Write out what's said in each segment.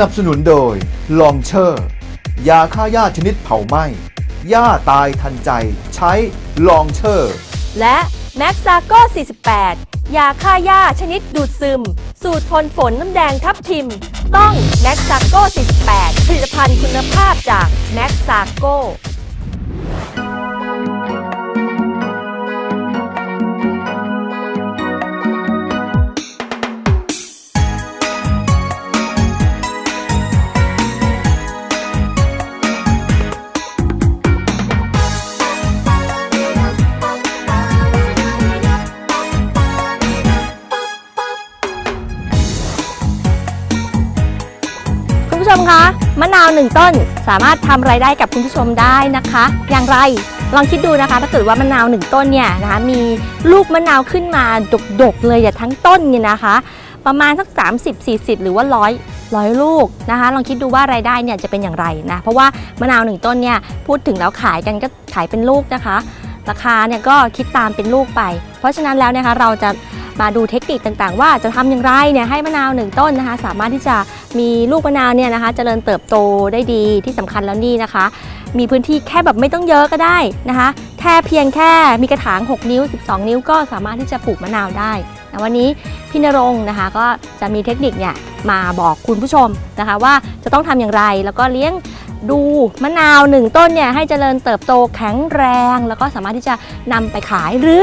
นับสนุนโดยลองเชอร์ยาฆ่าหญ้าชนิดเผาไหม้หญ้าตายทันใจ ใช้ลองเชอร์ และแม็กซาโก้ 48 ยาฆ่าหญ้าชนิดดูดซึม สูตรทนฝนน้ำแดงทับทิม ต้องแม็กซาโก้ 48 ผลิตภัณฑ์คุณภาพจากแม็กซาโก้ ชมคะมะนาวหนึ่งต้นสามารถทำไรายได้กับคุณผู้ชมได้นะคะ อย่างไรลองคิดดูนะคะ ถ้าเกิดว่ามะนาวหนึ่งต้นเนี่ยนะคะมีลูกมะนาวขึ้นมาดกๆเลยอย่าทั้งต้นเนี่ยนะคะ ประมาณสัก 30 40 หรือว่าร้อยร้อยลูกนะคะ ลองคิดดูว่ารายได้เนี่ยจะเป็นอย่างไรนะเพราะว่ามะนาวหนึ่งต้นเนี่ยพูดถึงแล้วขายกันก็ขายเป็นลูกนะคะ ราคาเนี่ยก็คิดตามเป็นลูกไป เพราะฉะนั้นแล้วนะคะเราจะ มาดูเทคนิคต่างๆ ว่าจะทำอย่างไรเนี่ยให้มะนาวหนึ่งต้นนะคะ สามารถที่จะมีลูกมะนาวเนี่ยนะคะเจริญเติบโตได้ดีที่สำคัญแล้วนี่นะคะ มีพื้นที่แค่แบบไม่ต้องเยอะก็ได้นะคะ แค่เพียงแค่มีกระถาง 6 นิ้ว 12 นิ้วก็สามารถที่จะปลูกมะนาวได้แต่วันนี้พี่นรงค์นะคะก็จะมีเทคนิคเนี่ยมาบอกคุณผู้ชมนะคะว่าจะต้องทำอย่างไรแล้วก็เลี้ยงดูมะนาวหนึ่งต้นเนี่ยให้เจริญเติบโตแข็งแรง แล้วก็สามารถที่จะนำไปขายหรือ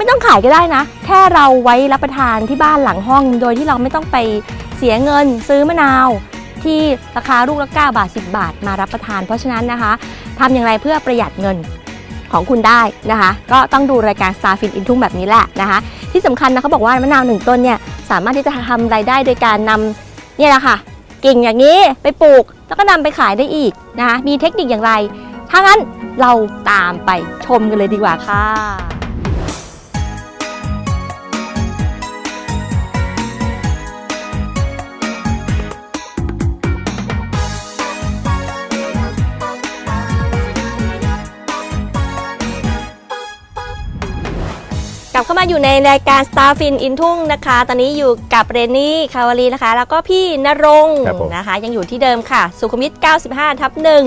ไม่ต้องขายก็ได้นะ แค่เราไว้รับประทานที่บ้านหลังห้อง โดยที่เราไม่ต้องไปเสียเงินซื้อมะนาว ที่ราคาลูกละ9บาท 10 บาทมารับประทาน เพราะฉะนั้นนะคะทำอย่างไรเพื่อประหยัดเงินของคุณได้นะคะ ก็ต้องดูรายการ Star Fin อินทุ่งแบบนี้แหละนะคะ ที่สำคัญนะเขาบอกว่ามะนาวหนึ่งต้นเนี่ยสามารถที่จะทำรายได้โดยการนำเนี่ยแหละค่ะกิ่งอย่างนี้ไปปลูกแล้วก็นำไปขายได้อีกนะคะมีเทคนิคอย่างไร ถ้างั้นเราตามไปชมกันเลยดีกว่าค่ะ ลับเข้ามาอยู่ในรายการ Star Fin อินทุ่งนะคะ ตอนนี้อยู่กับเรนนี่คาวารีนะคะ แล้วก็พี่นรงค์ครับผมนะคะ ยังอยู่ที่เดิมค่ะ สุขุมวิท 95 ทับหนึ่ง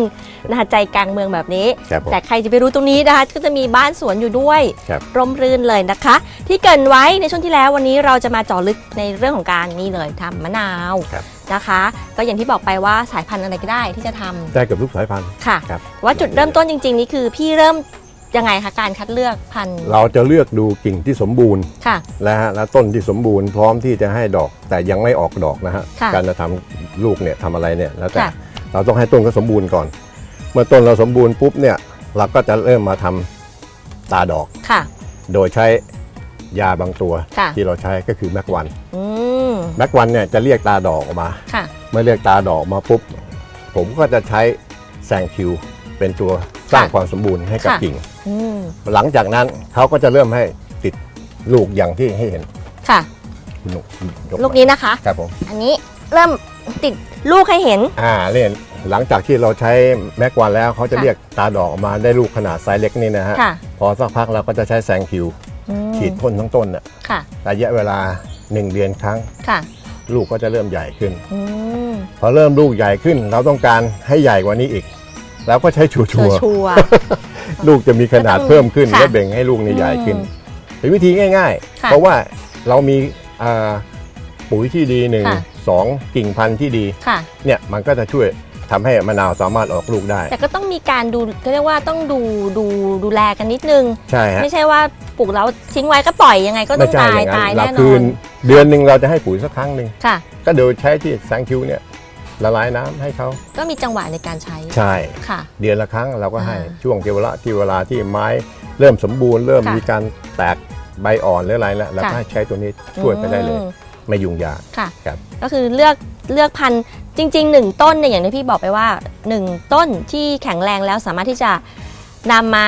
นะคะใจกลางเมืองแบบนี้ ครับผมแต่ใครจะไปรู้ตรงนี้นะคะ ก็จะมีบ้านสวนอยู่ด้วย ครับ ร่มรื่นเลยนะคะ ที่เกรินไว้ในช่วงที่แล้ววันนี้เราจะมาเจาะลึกในเรื่องของการนี่เลยทำมะนาวครับ นะคะ ก็อย่างที่บอกไปว่าสายพันธุ์อะไรก็ได้ที่จะทำได้เกับทุกสายพันธุ์ ค่ะ ครับ ว่าจุดเริ่มต้นจริงๆนี่คือพี่เริ่ม ยังไงคะการคัดเลือกพันธุ์เราจะเลือกดูกิ่งที่สมบูรณ์ค่ะและฮะและต้นที่สมบูรณ์พร้อมที่จะให้ดอกแต่ยังไม่ออกดอกนะฮะค่ะการจะทำลูกเนี่ยทำอะไรเนี่ยแล้วแต่ค่ะ เราต้องให้ต้นก็สมบูรณ์ก่อน เมื่อต้นเราสมบูรณ์ปุ๊บเนี่ยเราก็จะเริ่มมาทำตาดอก ค่ะ โดยใช้ยาบางตัว ค่ะ ที่เราใช้ก็คือแม็กวันอืมแม็กวันเนี่ยจะเรียกตาดอกออกมา ค่ะ เมื่อเรียกตาดอกมาปุ๊บ ผมก็จะใช้แซงคิวเป็นตัวสร้างค่ะความสมบูรณ์ให้กับค่ะ กิ่งอืม หลังจากนั้นเขาก็จะเริ่มให้ติดลูกอย่างที่ให้เห็นค่ะคุณหนูยลูกนี้นะคะ ครับผม อันนี้เริ่มติดลูกให้เห็น อ่าเนี่ยหลังจากที่เราใช้แม็กวันแล้วเขาจะค่ะเรียกตาดอกออกมาได้ลูกขนาดไซส์เล็กนี่นะฮะค่ะพอสักพักเราก็จะใช้แซงคิวอืมฉีดพ่นทั้งต้นน่ะค่ะระยะเวลา1เดือนครั้งค่ะลูกก็จะเริ่มใหญ่ขึ้นอืมพอเริ่มลูกใหญ่ขึ้น เราต้องการให้ใหญ่กว่านี้อีกเราก็ใช้ชัวชัวร์ร์ชัวร์ๆ ลูกจะมีขนาดก็ต้องเพิ่มขึ้นค่ะและเบ่งให้ลูกนี่ใหญ่ขึ้นอืมเป็นวิธีง่ายค่ะๆเพราะว่าเรามีอ่าปุ๋ยที่ดีหนึ่งค่ะ สองกิ่งพันธุ์ที่ดีค่ะ เนี่ยมันก็จะช่วยทำให้มะนาวสามารถออกลูกได้ แต่ก็ต้องมีการดูก็เรียกว่าต้องดูดูดูแลกันนิดนึง ใช่ฮะไม่ใช่ว่าปลูกแล้วทิ้งไว้ก็ปล่อยยังไงก็ต้ไม่องใช่ตาอยย่างนั้ตายนเราแน่นคือนนเดือนหนึ่งเราจะให้ปุ๋ยสักครั้งหนึ่งค่ะ ก็โดยใช้ที่แซงคิวเนี่ย ละลายน้ำให้เขาก็มีจังหวะในการใช้ใช่ค่ะ เดือนละครั้งเราก็ให้อ่าช่วงที่เวลาที่เวลาที่ไม้เริ่มสมบูรณ์ เริ่มค่ะมีการแตกใบอ่อนหรืออะไรแล้วเราก็ค่ะให้ใช้ตัวนี้ช่วยไปได้เลยอืมไม่ยุ่งยากค่ะครับก็คือเลือกเลือกพันธุ์จริงๆหนึ่งต้นเนี่ยอย่างที่พี่บอกไปว่าหนึ่งต้นที่แข็งแรงแล้วสามารถที่จะนำมา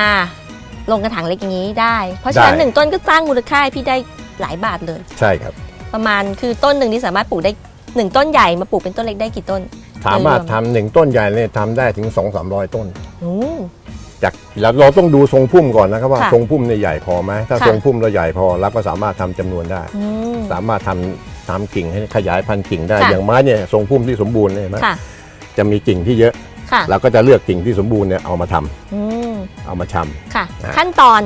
ลงกระถางเล็กอย่างนี้ได้ เพราะฉะนั้นได้หนึ่งต้นก็สร้างมูลค่าให้พี่ได้หลายบาทเลย ใช่ครับ ประมาณคือต้นหนึ่งที่สามารถปลูกได้ หนึ่งต้นใหญ่มาปลูกเป็นต้นเล็กได้กี่ต้นสามารถโดยรวมทำหนึ่งต้นใหญ่เนี่ยทำได้ถึง2 3 0 0 ต้นอืมจากแล้วเราต้องดูทรงพุ่มก่อนนะครับว่าค่ะทรงพุ่มเนี่ยใหญ่พอไหมถ้าค่ะ ทรงพุ่มเราใหญ่พอเราก็สามารถทำจำนวนได้ อืม สามารถททำกิ่งให้ขยายพันธุ์กิ่งได้ ค่ะ อย่างไม้เนี่ยทรงพุ่มที่สมบูรณ์เนี่ยเห็นไหมค่ะ จะมีกิ่งที่เยอะ ค่ะ เราก็จะเลือกกิ่งที่สมบูรณ์เนี่ยเอามาทำอืม เอามาชำ ค่ะ อะ ขั้นตอน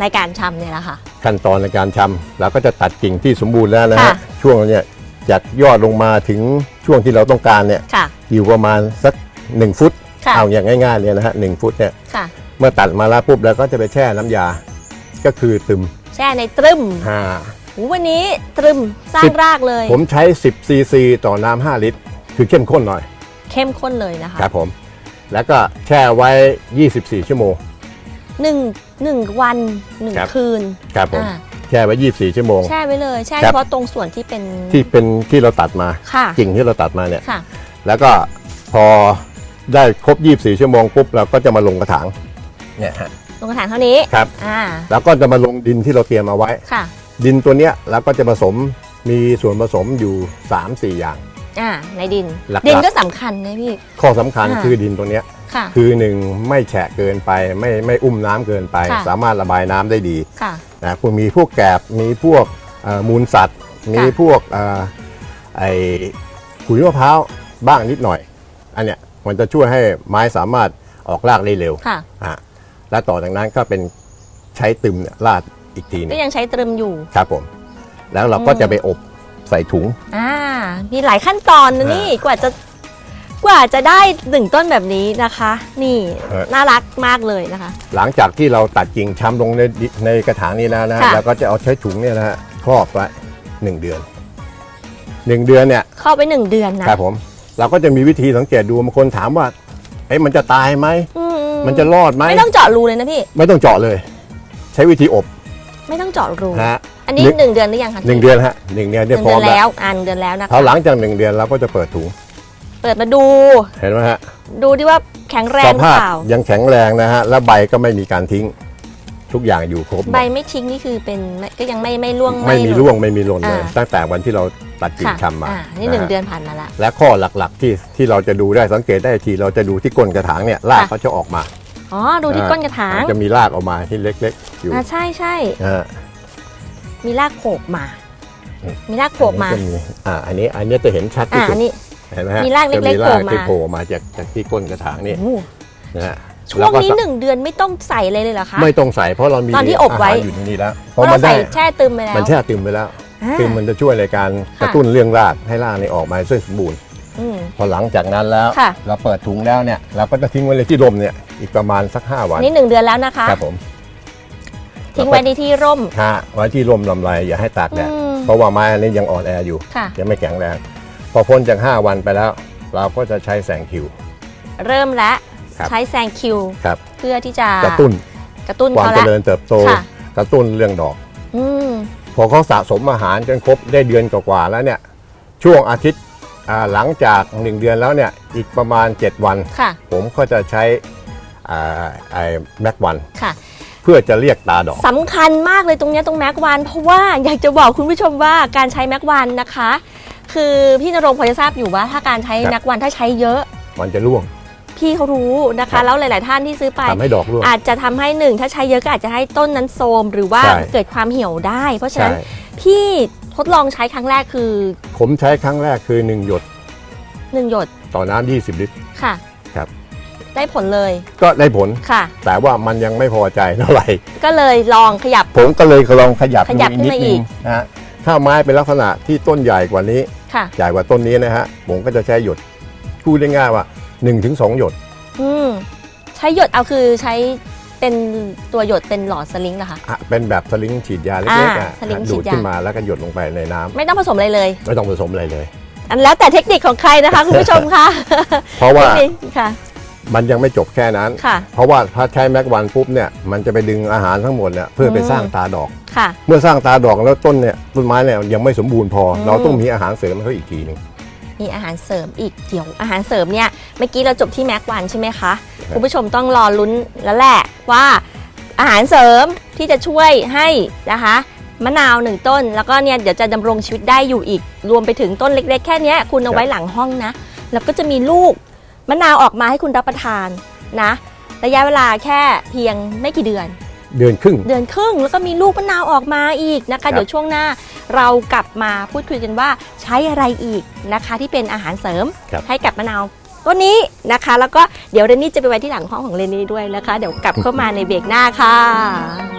ในการชำเนี่ยแหละค่ะ ขั้นตอนในการชำเราก็จะตัดกิ่งที่สมบูรณ์แล้วนะค่ะฮะช่วงเนี่ย จากยอดลงมาถึงช่วงที่เราต้องการเนี่ยค่ะ อยู่ประมาณสัก 1 ฟุต ค่ะเอาอย่างง่ายๆเลยนะฮะหนึ่งฟุตเนี่ยค่ะ เมื่อตัดมาแล้วปุ๊บเราก็จะไปแช่น้ำยา ก็คือตึมแช่ในตรึมห้า หูวันนี้ตรึมสร้าสิงบ รากเลย ผมใช้ 10 ซีซีต่อน้ำ5ลิตร คือเข้มข้นหน่อยเข้มข้นเลยนะคะครับผม แล้วก็แช่ไว้ 24 ชั่วโมง หนึ่งหนึ่งวันหนึ่งครับ คืนครับผม อ่าแช่ไว้ 24 ชั่วโมง แช่ไว้เลยแช่คเฉรับพาะตรงส่วนที่เป็นที่เป็นที่เราตัดมาค่ะกิ่งที่เราตัดมาเนี่ยค่ะ แล้วก็พอได้ครบ 24 ชั่วโมงปุ๊บเราก็จะมาลงกระถางเนี่ยฮะ ลงกระถางเท่านี้ครับ อ่าแล้วก็จะมาลงดินที่เราเตรียมเอาไว้ ค่ะ ดินตัวเนี้ยเราก็จะผสมมีส่วนผสมอยู่ 3-4 อย่าง อ่าในดิน หลักๆ ดินก็สำคัญนะพี่ ข้อสำคัญอ่าคือดินตัวเนี้ยค่ะ คือหนึ่งไม่แฉะเกินไป ไม่ไม่อุ้มน้ำเกินไป ค่ะ สามารถระบายน้ำได้ดีค่ะ นะพวกมีพวกแกบมีพวกเอ่อมูลสัตว์ มีพวกเอ่อไอขุยมะพร้าวบ้างนิดหน่อย อันเนี้ยมันจะช่วยให้ไม้สามารถออกรากได้เร็วค่ะ อะและต่อจากนั้นก็เป็นใช้ตึมเนี่ยราดอีกทีหนึก็งยังใช้ตรึมอยู่ ครับผม แล้วเราก็อืมจะไปอบ ใส่ถุง อ่า มีหลายขั้นตอนนะนี่กว่าจะกว่าจะได้หนึ่งต้นแบบนี้นะคะ นี่เออ น่ารักมากเลยนะคะ หลังจากที่เราตัดกิ่งช้ำลงในดิในกระถางนี้แล้วนะค่ะ แล้วก็จะเอาใช้ถุงเนี่ยนะฮะครอบไว้หนึ่งเดือนหนึ่งเดือนเนี่ยเข้าไปหนึ่งเดือนนะครับผม เราก็จะมีวิธีสังเกตดูบางคนถามว่าเอ้มันจะตายไหมอืมันจะรอดไหมไม่ต้องเจาะรูเลยนะพี่ ไม่ต้องเจาะเลย ใช้วิธีอบไม่ต้องเจาะรูนะฮะ อันนี้หนึ่งหนึ่งเดือนหรือยังคะหนึ่งเดือนฮะหนึ่งเดือนหเนี่ยนึ่งพร้เดืออมนแล้แล้ววอ่านเดือนแล้วนะคะ พอหลังจากหนึ่งเดือนเราก็จะเปิดถุงเปิดมาดู เห็นไหมฮะดูที่ว่าแข็งแรสงหรือภาพเปล่า ยังแข็งแรงนะฮะแล้วใบก็ไม่มีการทิ้ง ทุกอย่างอยู่ครบหมด ใบไม่ทิ้งนี่คือเป็นไม่ก็ยังไม่ไม่ร่วงไม่มีหล่น ร่วงไม่มีหล่นเลยอ่า ตั้งแต่วันที่เราตัดกิ่งค่ะชำมาอ่านี่หนึ่งะฮะเดือนผ่านมาละ และข้อหลักๆที่ที่เราจะดูได้สังเกตได้ทีเราจะดูที่ก้นกระถางเนี่ยรากค่ะ เขาจะออกมาอ๋อ ดูที่อ่าก้นกระถางมันจะมีรากออกมาที่เล็กๆอยู่อ่าใช่ใช่นะฮะ มีรากโผล่มาอืมมีรากโผล่มา อันนี้จะอ่าอันนี้อันนี้จะเห็นชัดที่อ่าสุดอันนี้ เห็นไหมฮะมีรากเล็กๆจะมีรากโผล่มาที่โผล่มาจากจากที่ก้นกระถางนี่โอ้โหนะฮะช่วแล้งก็นี้สะหนึ่งเดือนไม่ต้องใส่เลยเลยเหรอคะ ไม่ต้องใส่เพราะเรามีตอนที่อบไว้าหารอยู่ที่นี่แล้วเพราะเราได้ใส่แช่ตึมไปแล้วมันแช่ตึมไปแล้วอ่าตึมมันจะช่วยในการกระตุ้นเรื่องรากให้รากในออกมาให้สมบูรณ์ อืม พอหลังจากนั้นแล้ว ค่ะ เราเปิดถุงแล้วเนี่ยเราก็จะทิ้งไว้เลยที่ลมเนี่ยอีกประมาณสัก 5 วันนี่หนึ่งเดือนแล้วนะคะ ครับผม ทิ้งไว้ในที่ร่ม ฮะไว้ที่ลมลำไรอย่าให้ตากแดด อืมเพราะว่าไม้อันนี้ยังอ่อนแออยู่ ค่ะ ยังไม่แข็งแรง พอพ้นจาก 5 วันไปแล้ว เราก็จะใช้แสงคิว เริ่มแล้วครับ ใช้แซงคิว ครับ เพื่อที่จะกระตุ้นกระตุ้นความเขาเจแล้วริญเติบโต ค่ะ กระตุ้นเรื่องดอก อืม พอเขาสะสมอาหารจนครบได้เดือนกว่าๆแล้วเนี่ย ช่วงอาทิตย์อ่าหลังจาก 1 เดือนแล้วเนี่ย อีกประมาณ 7 วัน ค่ะ ผมก็จะใช้อ่าไอ้แม็กวัน ค่ะ เพื่อจะเรียกตาดอก สำคัญมากเลยตรงเนี้ยตรงแม็กวันเพราะว่าอยากจะบอกคุณผู้ชมว่าการใช้แม็กวันนะคะ คือพี่นรงค์พอจะทราบอยู่ว่าถ้าการใช้ครับ แม็กวันถ้าใช้เยอะ มันจะร่วง พี่เขารู้นะครัคะ บ แล้วหลาย ๆ ท่านที่ซื้อไป ทำให้ดอกร่วง อาจจะทำให้หนึ่งถ้าใช้เยอะก็อาจจะให้ต้นนั้นโทรมหรือว่าใช่ เกิดความเหี่ยวได้ เพราะฉะใช่นั้นพี่ทดลองใช้ครั้งแรกคือผมใช้ครั้งแรกคือ 1 หยด1หยดต่อน้ำ20 ลิตรค่ะ ครับ ได้ผลเลย ก็ได้ผล ค่ะ แต่ว่ามันยังไม่พอใจเท่าไหร่ก็เลยลองขยับ ผมก็เลยลองขยับขยับดูขึ้นมาอีกนะฮะถ้าไม้เป็นลักษณะที่ต้นใหญ่กว่านี้ ค่ะ ใหญ่กว่าต้นนี้นะฮะผมก็จะใช้หยดพูดได้ง่ายว่า 1-2 หยด อืมใช้หยดเอาคือใช้เป็นตัวหยดเป็นหลอดสลิงเหรอคะ อะเป็นแบบสลิงฉีดยาเล็กๆอ่าอะสลิงฉีดูดดยา ขึ้นมาแล้วก็หยดลงไปในน้ำไม่ต้องผสมอะไรเลย ไม่ต้องผสมอะไรเลย อันแล้วแต่เทคนิคของใครนะคะ คุณผู้ชมคะเพราะว่า เทคนิคค่ะ มันยังไม่จบแค่นั้น ค่ะ เพราะว่าถ้าใช้แม็กวันปุ๊บเนี่ยมันจะไปดึงอาหารทั้งหมดเนี่ยเพื่อไปอืมสร้างตาดอก ค่ะ เมื่อสร้างตาดอกแล้วต้นเนี่ยต้นไม้เนี่ยยังไม่สมบูรณ์พออมเราต้องมีอาหารเสริมให้เขาอีกทีหนึง มีอาหารเสริมอีกเดี๋ยวอาหารเสริมเนี่ยเมื่อกี้เราจบที่แม็กวันใช่ไหมคะครับคุณผู้ชมต้องรอลุ้นแล้วแหละว่าอาหารเสริมที่จะช่วยให้นะคะมะนาวหนึ่งต้น แล้วก็เนี่ยเดี๋ยวจะดำรงชีวิตได้อยู่อีก รวมไปถึงต้นเล็ก ๆ แค่เนี้ยคุณเอาไว้หลังห้องนะ แล้วก็จะมีลูก มะนาวออกมาให้คุณรับประทานนะ ระยะเวลาแค่เพียงไม่กี่เดือน เดือนครึ่ง เดือนครึ่งแล้วก็มีลูกมะนาวออกมาอีกนะครัคะบเดี๋ยวช่วงหน้าเรากลับมาพูดคุยกันว่าใช้อะไรอีกนะคะ ที่เป็นอาหารเสริมครับ ให้กับมะนาวต้นนี้นะคะ แล้วก็เดี๋ยวเรนนี่จะไปไว้ที่หลังห้องของเรนนี่ด้วยนะคะ เดี๋ยวกลับเข้ามาในเบรกหน้าค่ะ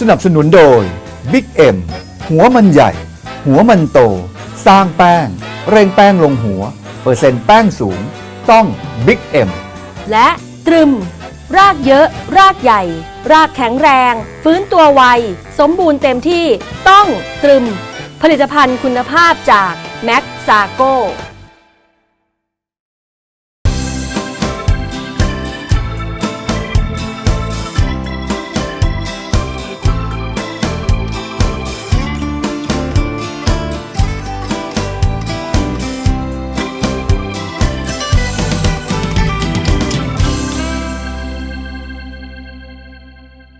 สนับสนุนโดย Big M หัวมันใหญ่ หัวมันโต สร้างแป้ง เร่งแป้งลงหัว เปอร์เซ็นต์แป้งสูง ต้อง Big M และตรึม รากเยอะ รากใหญ่ รากแข็งแรง ฟื้นตัวไว สมบูรณ์เต็มที่ต้องตรึม ผลิตภัณฑ์คุณภาพจากแม็กซาโก